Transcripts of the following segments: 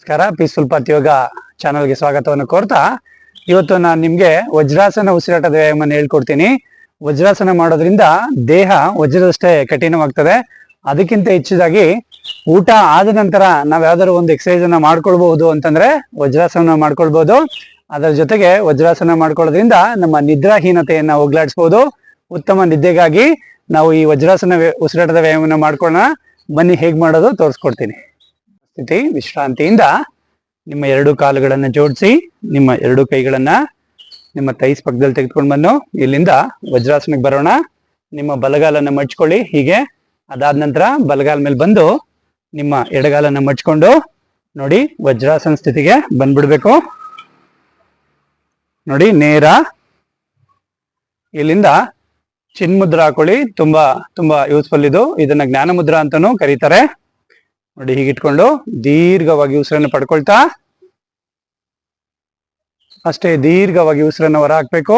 ನಮಸ್ಕಾರ. Peaceful path ಯೋಗ ಚಾನಲ್ಗೆ ಸ್ವಾಗತವನ್ನು ಕೋರ್ತಾ, ಇವತ್ತು ನಾನು ನಿಮ್ಗೆ ವಜ್ರಾಸನ ಉಸಿರಾಟದ ವ್ಯಾಯಾಮನ ಹೇಳ್ಕೊಡ್ತೀನಿ. ವಜ್ರಾಸನ ಮಾಡೋದ್ರಿಂದ ದೇಹ ವಜ್ರದಷ್ಟೇ ಕಠಿಣವಾಗ್ತದೆ. ಅದಕ್ಕಿಂತ ಹೆಚ್ಚಿದಾಗಿ ಊಟ ಆದ ನಂತರ ನಾವ್ ಯಾವ್ದಾದ್ರು ಒಂದು ಎಕ್ಸಸೈಸ್ ಅನ್ನ ಮಾಡ್ಕೊಳ್ಬಹುದು ಅಂತಂದ್ರೆ ವಜ್ರಾಸನ ಮಾಡ್ಕೊಳ್ಬಹುದು. ಅದರ ಜೊತೆಗೆ ವಜ್ರಾಸನ ಮಾಡ್ಕೊಳ್ಳೋದ್ರಿಂದ ನಮ್ಮ ನಿದ್ರಾಹೀನತೆಯನ್ನ ಹೋಗ್ಲಾಡಿಸ್ಬೋದು. ಉತ್ತಮ ನಿದ್ದೆಗಾಗಿ ನಾವು ಈ ವಜ್ರಾಸನ ಉಸಿರಾಟದ ವ್ಯಾಯಾಮನ ಮಾಡ್ಕೊಳ್ಳೋಣ. ಬನ್ನಿ ಹೇಗ್ ಮಾಡೋದು ತೋರಿಸ್ಕೊಡ್ತೀನಿ. ಸ್ಥಿತಿ ವಿಶ್ರಾಂತಿಯಿಂದ ನಿಮ್ಮ ಎರಡು ಕಾಲುಗಳನ್ನ ಜೋಡಿಸಿ, ನಿಮ್ಮ ಎರಡು ಕೈಗಳನ್ನ ನಿಮ್ಮ ತೈಸ್ ಪಕ್ಕದಲ್ಲಿ ತೆಗೆದುಕೊಂಡು ಬಂದು, ಇಲ್ಲಿಂದ ವಜ್ರಾಸನಕ್ಕೆ ಬರೋಣ. ನಿಮ್ಮ ಬಲಗಾಲನ್ನ ಮಡ್ಚ್ಕೊಳ್ಳಿ. ಹೀಗೆ ಅದಾದ ನಂತರ ಬಲಗಾಲ ಮೇಲೆ ಬಂದು ನಿಮ್ಮ ಎಡಗಾಲನ್ನ ಮಡ್ಚ್ಕೊಂಡು ನೋಡಿ ವಜ್ರಾಸನ ಸ್ಥಿತಿಗೆ ಬಂದ್ಬಿಡ್ಬೇಕು. ನೋಡಿ ನೇರ ಇಲ್ಲಿಂದ ಚಿನ್ಮುದ್ರ ಹಾಕೊಳ್ಳಿ. ತುಂಬಾ ತುಂಬಾ ಯೂಸ್ಫುಲ್ ಇದು. ಇದನ್ನ ಜ್ಞಾನ ಮುದ್ರಾ ಅಂತಾನೂ ಕರೀತಾರೆ. ನೋಡಿ ಹೀಗಿಟ್ಕೊಂಡು ದೀರ್ಘವಾಗಿ ಉಸಿರನ್ನು ಪಡ್ಕೊಳ್ತಾ. ಅಷ್ಟೇ ದೀರ್ಘವಾಗಿ ಉಸಿರನ್ನು ಹೊರ ಹಾಕ್ಬೇಕು.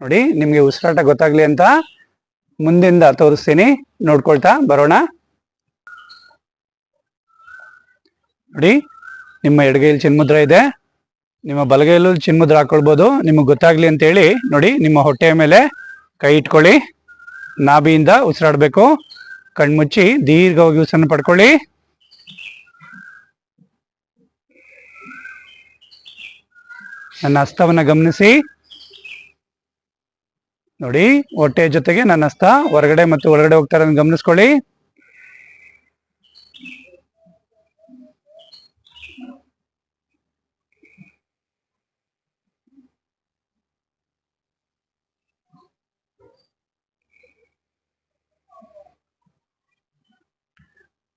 ನೋಡಿ ನಿಮ್ಗೆ ಉಸಿರಾಟ ಗೊತ್ತಾಗ್ಲಿ ಅಂತ ಮುಂದಿಂದ ತೋರಿಸ್ತೀನಿ. ನೋಡ್ಕೊಳ್ತಾ ಬರೋಣ. ನೋಡಿ ನಿಮ್ಮ ಎಡಗೈಯಲ್ಲಿ ಚಿನ್ಮುದ್ರ ಇದೆ. ನಿಮ್ಮ ಬಲಗೈಯಲ್ಲೂ ಚಿನ್ಮುದ್ರ ಹಾಕೊಳ್ಬೋದು. ನಿಮಗೆ ಗೊತ್ತಾಗ್ಲಿ ಅಂತ ಹೇಳಿ ನೋಡಿ, ನಿಮ್ಮ ಹೊಟ್ಟೆಯ ಮೇಲೆ ಕೈ ಇಟ್ಕೊಳ್ಳಿ. ನಾಭಿಯಿಂದ ಉಸಿರಾಡಬೇಕು. ಕಣ್ಮುಚ್ಚಿ ದೀರ್ಘವಾಗಿ ಉಸಿರನ್ನು ಪಡ್ಕೊಳ್ಳಿ. ನನ್ನ ಹಸ್ತವನ್ನು ಗಮನಿಸಿ. ನೋಡಿ, ಹೊಟ್ಟೆಯ ಜೊತೆಗೆ ನನ್ನ ಹಸ್ತ ಹೊರಗಡೆ ಮತ್ತು ಒಳಗಡೆ ಹೋಗ್ತಾರೆ ಗಮನಿಸ್ಕೊಳ್ಳಿ.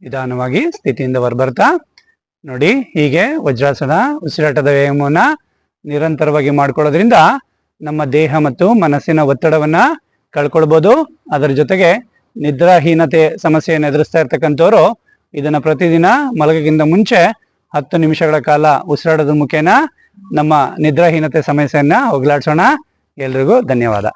ನಿಧಾನವಾಗಿ ಸ್ಥಿತಿಯಿಂದ ಹೊರಬರ್ತಾ ನೋಡಿ, ಹೀಗೆ ವಜ್ರಾಸನ ಉಸಿರಾಟದ ವ್ಯಾಯಾಮವನ್ನ ನಿರಂತರವಾಗಿ ಮಾಡ್ಕೊಳ್ಳೋದ್ರಿಂದ ನಮ್ಮ ದೇಹ ಮತ್ತು ಮನಸ್ಸಿನ ಒತ್ತಡವನ್ನ ಕಳ್ಕೊಳ್ಬೋದು. ಅದರ ಜೊತೆಗೆ ನಿದ್ರಾಹೀನತೆ ಸಮಸ್ಯೆಯನ್ನು ಎದುರಿಸ್ತಾ ಇರ್ತಕ್ಕಂಥವ್ರು ಇದನ್ನ ಪ್ರತಿದಿನ ಮಲಗಕ್ಕಿಂತ ಮುಂಚೆ ಹತ್ತು ನಿಮಿಷಗಳ ಕಾಲ ಉಸಿರಾಡೋದ್ರ ಮುಖೇನ ನಮ್ಮ ನಿದ್ರಾಹೀನತೆ ಸಮಸ್ಯೆಯನ್ನ ಹೋಗ್ಲಾಡ್ಸೋಣ. ಎಲ್ರಿಗೂ ಧನ್ಯವಾದ.